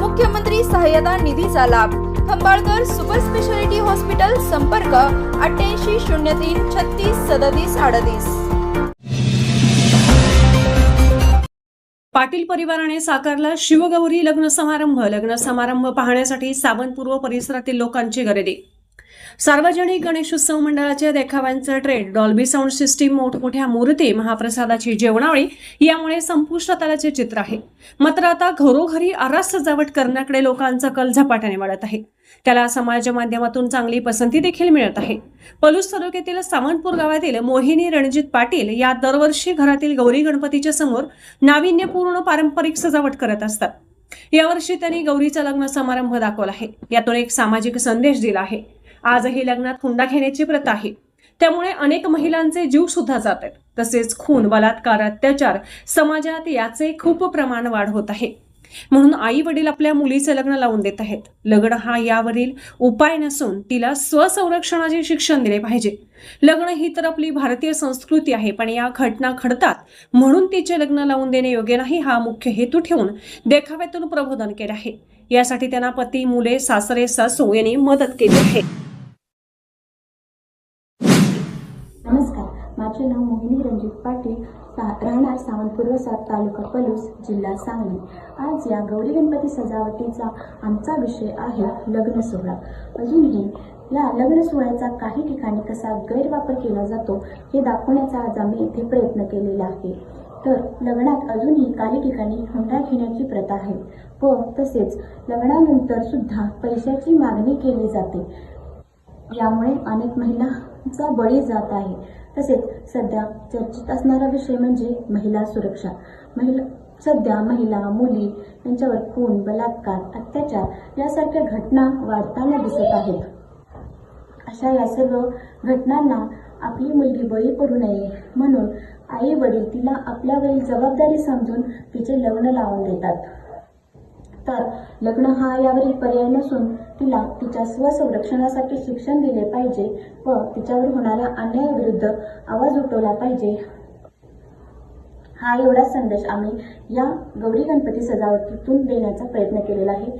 मुख्यमंत्री सहाय्यता निधीचा लाभ. खंबाळकर सुपर स्पेशालिटी हॉस्पिटल संपर्क अठ्ठ्याऐंशी शून्य तीन छत्तीस सदतीस अडतीस. पाटील परिवाराने साकारला शिवगौरी लग्न समारंभ. लग्न समारंभ पाहण्यासाठी सावंतपूर्व परिसरातील लोकांची गर्दी. सार्वजनिक गणेशोत्सव मंडळाच्या देखाव्यांचं ट्रेंड डॉल्बी साऊंड सिस्टीम मोठमोठ्या मूर्ती महाप्रसादाची जेवणावळी यामुळे संपुष्टात आल्याचे चित्र आहे. मात्र आता घरोघरी आरास सजावट करण्याकडे लोकांचा कल झपाट्याने वाढत आहे. त्याला समाज माध्यमातून चांगली पसंती देखील मिळत आहे. पलूस तालुक्यातील सावंतपूर गावातील मोहिनी रणजित पाटील या दरवर्षी घरातील गौरी गणपतीच्या समोर नाविन्यपूर्ण पारंपरिक सजावट करत असतात. यावर्षी त्यांनी गौरीचा लग्न समारंभ दाखवला आहे. यातून एक सामाजिक संदेश दिला आहे. आजही लग्नात हुंडा घेण्याची प्रथा आहे. त्यामुळे अनेक महिलांचे जीव सुद्धा जात आहेत. तसेच खून बलात्कार अत्याचार समाजात याचे खूप प्रमाण वाढ होत आहे. म्हणून आई वडील आपल्या मुलीचे लग्न लावून देत आहेत. लग्न हा यावरील उपाय नसून तिला स्वसंरक्षणाचे शिक्षण दिले पाहिजे. लग्न ही तर आपली भारतीय संस्कृती आहे पण या घटना घडतात म्हणून तिचे लग्न लावून देणे योग्य नाही हा मुख्य हेतू ठेवून देखाव्यातून प्रबोधन केले आहे. यासाठी त्यांना पती मुले सासरे सासू यांनी मदत केली आहे. नमस्कार. माझे नाव मोहिनी रणजित पाटील सा राहणार सावंतपूर्व सात तालुका पलूस जिल्हा सांगली. आज या गौरी गणपती सजावटीचा आमचा विषय आहे लग्न सोहळा. अजूनही या लग्न सोहळ्याचा काही ठिकाणी कसा गैरवापर केला जातो हे दाखवण्याचा आज आम्ही इथे प्रयत्न केलेला आहे. तर लग्नात अजूनही काही ठिकाणी हुंडा घेण्याची प्रथा आहे. व तसेच लग्नानंतर सुद्धा पैशाची मागणी केली जाते. यामुळे अनेक महिलांचा बळी जात आहे. तसेच सध्या चर्चेत असणारा विषय म्हणजे महिला सुरक्षा. महिला सध्या महिला मुली यांच्यावर खून बलात्कार अत्याचार यासारख्या घटना वाढताना दिसत आहेत. अशा या सर्व घटनांना आपली मुलगी बळी पडू नये म्हणून आई वडील तिला आपल्यावरील जबाबदारी समजून तिचे लग्न लावून देतात. तर लग्न हा यावरील पर्याय नसून तिला तिच्या स्वसंरक्षणासाठी शिक्षण दिले पाहिजे व तिच्यावर होणाऱ्या अन्यायाविरुद्ध आवाज उठवला पाहिजे. हा एवढा संदेश आम्ही या गौरी गणपती सजावटीतून देण्याचा प्रयत्न केलेला आहे.